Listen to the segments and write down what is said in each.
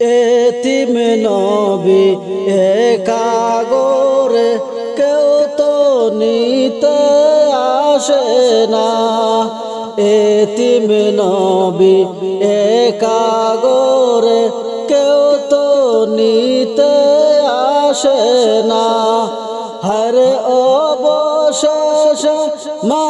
এতিম নবী একাগরে কেউ তো নিতে আসে না। এতিম নবী একাগরে কেউ তো নিতে আসে না। হরে অবশেষ মাহালিমা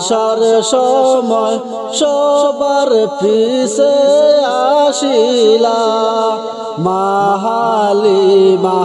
আসার সময় সবার পিছে আসিলা। মাহালিমা,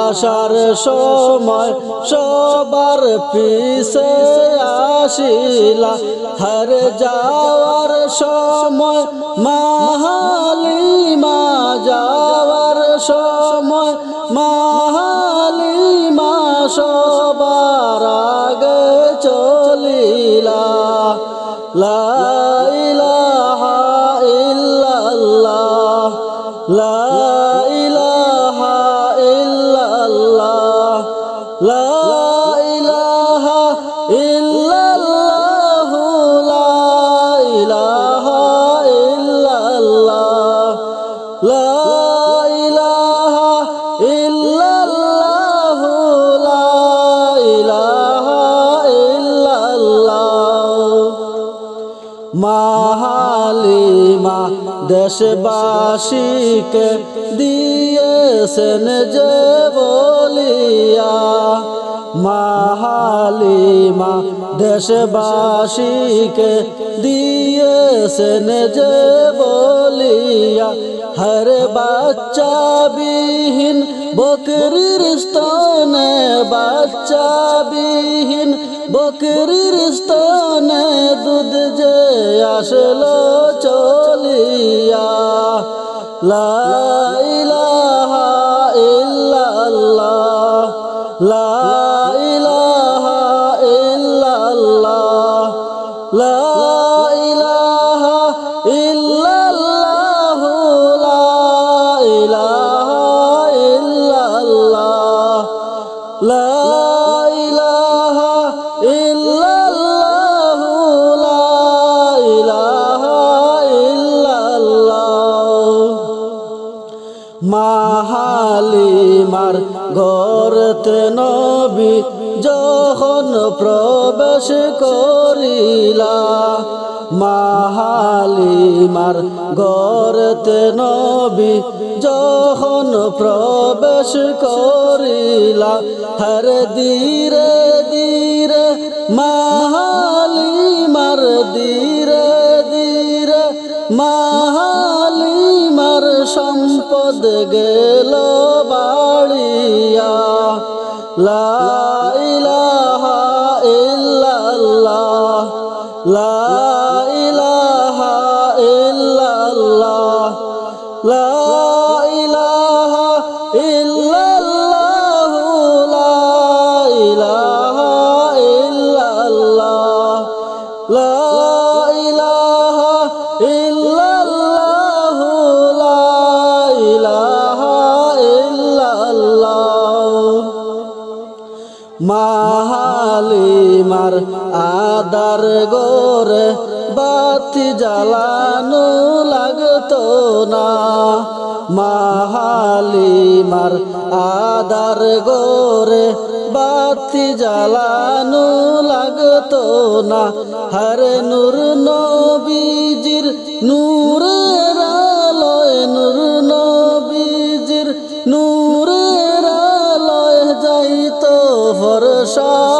আসার সময় সবার পিছে আসিলা। হর যাওয়ার সময় মাহালিমা, যাওয়ার সময় মাহালিমা সবার মাহালিমা দেশবাসীকে দিয়েছেন যে বলিয়া। মাহালিমা দেশবাসীকে দিয়েছেন যে বলিয়া। হর বাচ্চা বিহীন বকরির স্তনে বাচ্চা বিহীন বকরির স্তনে দুধ যে আসলো চলিয়া। লা মাহালিমার গরতে নবী যখন প্রবেশ করিলা, মাহালিমার গরতে নবী যখন প্রবেশ করিলা, হর ধীরে ধীরে মাহালিমার লা ইলাহা ইল্লাল্লাহ লা ইলাহা ইল্লাল্লাহ লা ইলাহা ইল্লাল্লাহ লা ইলাহা ইল্লাল্লাহ লা ইলাহা ইল্লাল্লাহ মাহালিমার আদার গোরে বাতি জ্বালানো লাগতো না। মাহালিমার আদার গোরে বাতি জ্বালানো লাগতো না। হরে নূর নবীজির নূরের আলোয়, নূর নবীজির নূরের আলোয় যাইতো ভরসা।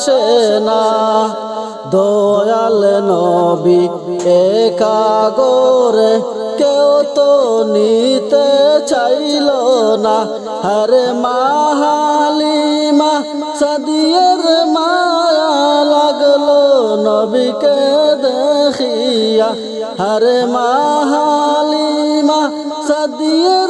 আসে না। দয়াল নবী একাগরে কেউ তো নিতে চাইল না। হরে মাহালিমা, সদিয়ের মায়া লাগল নবীকে দেখিয়া। হরে মাহালিমা, সদিয়ের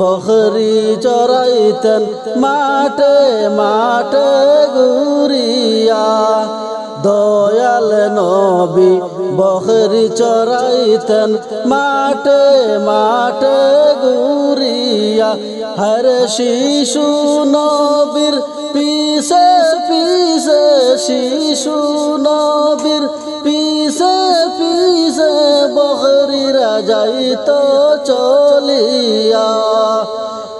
বখরি চড়াইতেন মাঠে মাঠে ঘুরিয়া। দয়াল নবী বখরি চড়াইতেন মাঠে মাঠে ঘুরিয়া। হর শিশু নবীর, পিছে পিছে শিশু নবীর, পিছে পিছে বখরিরা যাইত চলিয়া।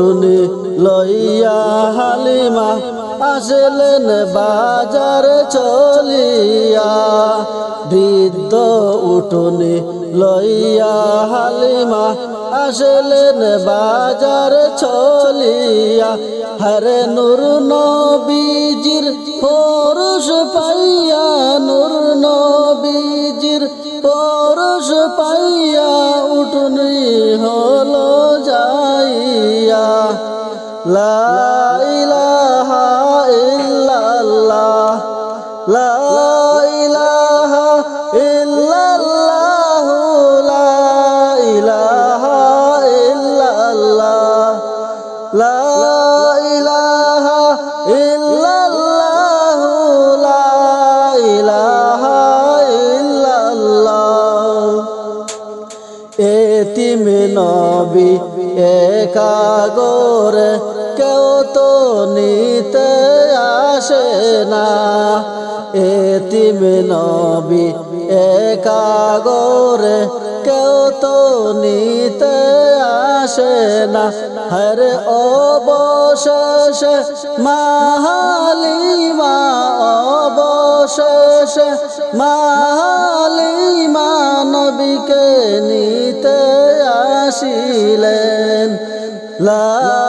উঠুনি লইয়া হালিমা আসলেন বাজার চলিয়া। বৃদ্ধ উঠুনি লইয়া হালিমা আসলেন বাজার চলিয়া। হরে নূর নবীজির পরশ লা ইলাহা লা ইলাহা ইল্লাল্লাহ লা ইলাহা লা ইলাহা ইল্লাল্লাহ লা ইলাহা ইল্লাল্লাহ। এতিম নবী একাগরে কেউ তো নিতে আসে না। এতিম নবী একাগরে কেউ তো নিতে আসে না। হরে অবশেষে মাহালিমা অবশেষে মাহালিমা নবীকে নিতে আসিলেন লা ইলাহা ইল্লাল্লাহ লা